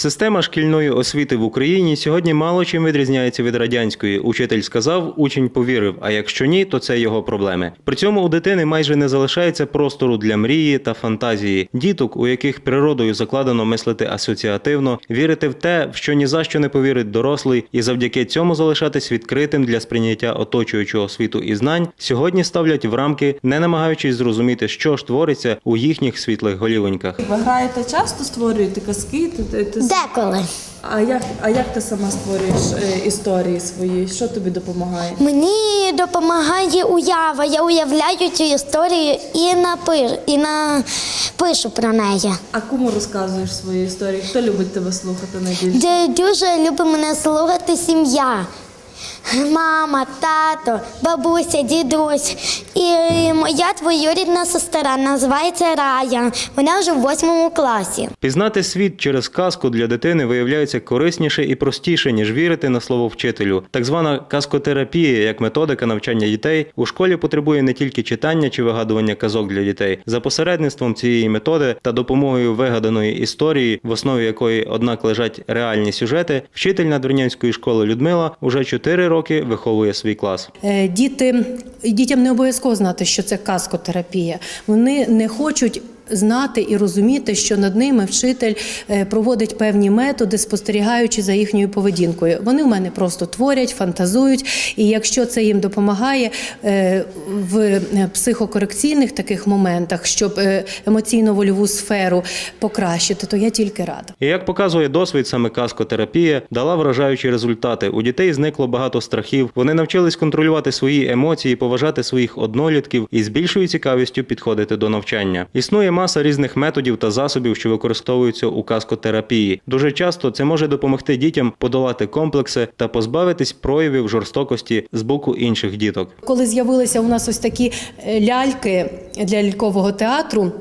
Система шкільної освіти в Україні сьогодні мало чим відрізняється від радянської. Учитель сказав, учень повірив. А якщо ні, то це його проблеми. При цьому у дитини майже не залишається простору для мрії та фантазії. Діток, у яких природою закладено мислити асоціативно, вірити в те, в що ні за що не повірить дорослий, і завдяки цьому залишатись відкритим для сприйняття оточуючого світу і знань, сьогодні ставлять в рамки, не намагаючись зрозуміти, що ж твориться у їхніх світлих голівоньках. Ви граєте часто створюєте казки? Деколи. А, як, а як ти сама створюєш е, історії свої? Що тобі допомагає? Мені допомагає уява. Я уявляю цю історію і напишу, і напишу про неї. А кому розказуєш свої історії? Хто любить тебе слухати найбільше? Дуже любить мене слухати сім'я. Мама, тато, бабуся, дідусь. І моя двоюрідна сестра називається Рая. Вона вже в восьмому класі. Пізнати світ через казку для дитини виявляється корисніше і простіше, ніж вірити на слово вчителю. Так звана казкотерапія, як методика навчання дітей, у школі потребує не тільки читання чи вигадування казок для дітей. За посередництвом цієї методи та допомогою вигаданої історії, в основі якої, однак, лежать реальні сюжети, вчитель надвірнянської школи Людмила уже 4 роки виховує свій клас. Е, Діти дітям не обов'язково знати, що це казкотерапія. Вони не хочуть. Знати і розуміти, що над ними вчитель е, проводить певні методи, спостерігаючи за їхньою поведінкою. Вони в мене просто творять, фантазують, і якщо це їм допомагає е, в психокорекційних таких моментах, щоб е, емоційно-вольову сферу покращити, то я тільки рада. І як показує досвід, саме казкотерапія дала вражаючі результати. У дітей зникло багато страхів. Вони навчились контролювати свої емоції, поважати своїх однолітків і з більшою цікавістю підходити до навчання. Існує маса різних методів та засобів, що використовуються у казкотерапії. Дуже часто це може допомогти дітям подолати комплекси та позбавитись проявів жорстокості з боку інших діток. Коли з'явилися у нас ось такі е, ляльки для лялькового театру.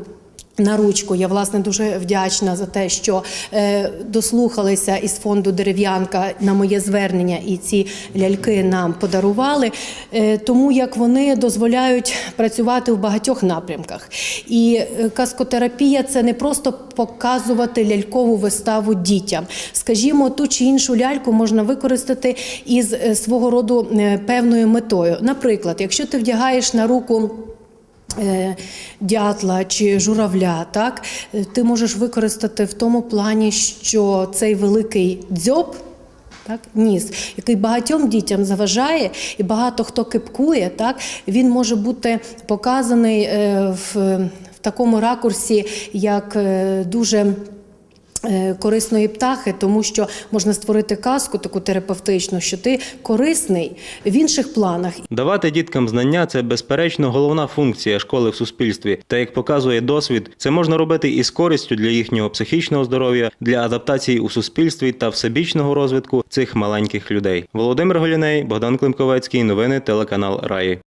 На ручку я власне дуже вдячна за те, що е, дослухалися із фонду дерев'янка на моє звернення, і ці ляльки нам подарували, е, тому як вони дозволяють працювати в багатьох напрямках. І е, каскотерапія це не просто показувати лялькову виставу дітям. Скажімо, ту чи іншу ляльку можна використати із свого роду певною метою. Наприклад, якщо ти вдягаєш на руку. Е, Дятла чи журавля, так е, ти можеш використати в тому плані, що цей великий дзьоб, так, ніс, який багатьом дітям заважає, і багато хто кипкує, так, він може бути показаний е, в, в такому ракурсі, як дуже. Е, Корисної птахи, тому що можна створити казку таку терапевтичну, що ти корисний в інших планах. Давати діткам знання це безперечно головна функція школи в суспільстві. Та як показує досвід, це можна робити і з користю для їхнього психічного здоров'я, для адаптації у суспільстві та всебічного розвитку цих маленьких людей. Володимир Голіней, Богдан Климковецький, новини телеканал Раї.